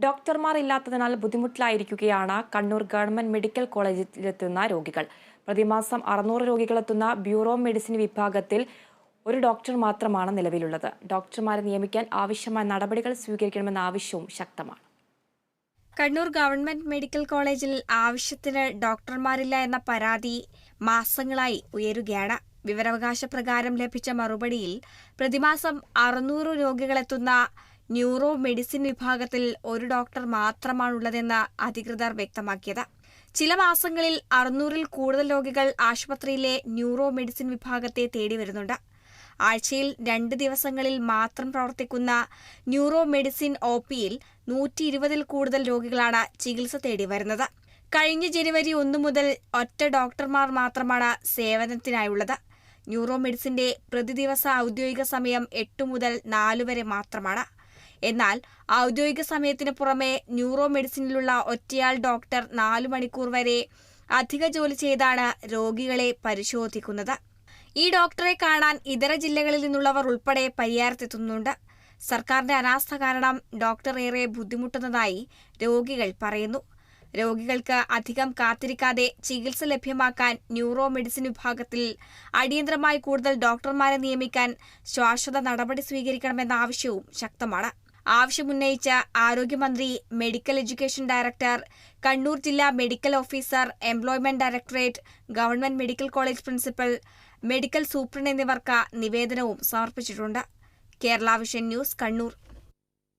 ഡോക്ടർമാർ ഇല്ലാത്തതിനാൽ ബുദ്ധിമുട്ടിലായിരിക്കുകയാണ് കണ്ണൂർ ഗവൺമെന്റ് മെഡിക്കൽ കോളേജിലെത്തുന്ന രോഗികൾ. പ്രതിമാസം അറുന്നൂറ് രോഗികളെത്തുന്ന ബ്യൂറോ മെഡിസിൻ വിഭാഗത്തിൽ ഒരു ഡോക്ടർ മാത്രമാണ് നിലവിലുള്ളത്. ഡോക്ടർമാരെ നിയമിക്കാൻ ആവശ്യമായ നടപടികൾ സ്വീകരിക്കണമെന്ന ആവശ്യവും ശക്തമാണ്. കണ്ണൂർ ഗവൺമെന്റ് മെഡിക്കൽ കോളേജിൽ ആവശ്യത്തിന് ഡോക്ടർമാരില്ല എന്ന പരാതി മാസങ്ങളായി ഉയരുകയാണ്. വിവരാവകാശ പ്രകാരം ലഭിച്ച മറുപടിയിൽ പ്രതിമാസം അറുന്നൂറ് രോഗികളെത്തുന്ന ന്യൂറോ മെഡിസിൻ വിഭാഗത്തിൽ ഒരു ഡോക്ടർ മാത്രമാണുള്ളതെന്ന് അധികൃതർ വ്യക്തമാക്കിയത്. ചില മാസങ്ങളിൽ അറുന്നൂറിൽ കൂടുതൽ രോഗികൾ ആശുപത്രിയിലെ ന്യൂറോ മെഡിസിൻ വിഭാഗത്തെ തേടി വരുന്നുണ്ട് ആഴ്ചയിൽ രണ്ട് ദിവസങ്ങളിൽ മാത്രം പ്രവർത്തിക്കുന്ന ന്യൂറോ മെഡിസിൻ ഒ പിയിൽ നൂറ്റി ഇരുപതിൽ കൂടുതൽ രോഗികളാണ് ചികിത്സ തേടി വരുന്നത് കഴിഞ്ഞ ജനുവരി ഒന്നു മുതൽ ഒറ്റ ഡോക്ടർമാർ മാത്രമാണ് സേവനത്തിനായുള്ളത്. ന്യൂറോ മെഡിസിന്റെ പ്രതിദിവസ ഔദ്യോഗിക സമയം എട്ട് മുതൽ നാല് വരെ മാത്രമാണ്. എന്നാൽ ഔദ്യോഗിക സമയത്തിന് പുറമെ ന്യൂറോ മെഡിസിനിലുള്ള ഒറ്റയാൾ ഡോക്ടർ നാലു മണിക്കൂർ വരെ അധിക ജോലി ചെയ്താണ് രോഗികളെ പരിശോധിക്കുന്നത്. ഈ ഡോക്ടറെ കാണാൻ ഇതര ജില്ലകളിൽ നിന്നുള്ളവർ ഉൾപ്പെടെ പരിയാരത്തെത്തുന്നുണ്ട്. സർക്കാരിന്റെ അനാസ്ഥ കാരണം ഡോക്ടർ ഏറെ ബുദ്ധിമുട്ടുന്നതായി രോഗികൾ പറയുന്നു. രോഗികൾക്ക് അധികം കാത്തിരിക്കാതെ ചികിത്സ ലഭ്യമാക്കാൻ ന്യൂറോ മെഡിസിൻ വിഭാഗത്തിൽ അടിയന്തരമായി കൂടുതൽ ഡോക്ടർമാരെ നിയമിക്കാൻ ശാശ്വത നടപടി സ്വീകരിക്കണമെന്ന ആവശ്യവും ശക്തമാണ്. ആവശ്യമുന്നയിച്ച ആരോഗ്യമന്ത്രി മെഡിക്കൽ എഡ്യൂക്കേഷൻ ഡയറക്ടർ കണ്ണൂർ ജില്ലാ medical officer employment directorate government medical college principal medical superintendent എന്നിവർക്ക് നിവേദനവും സമർപ്പിച്ചിട്ടുണ്ട്. Kerala vision news Kannur.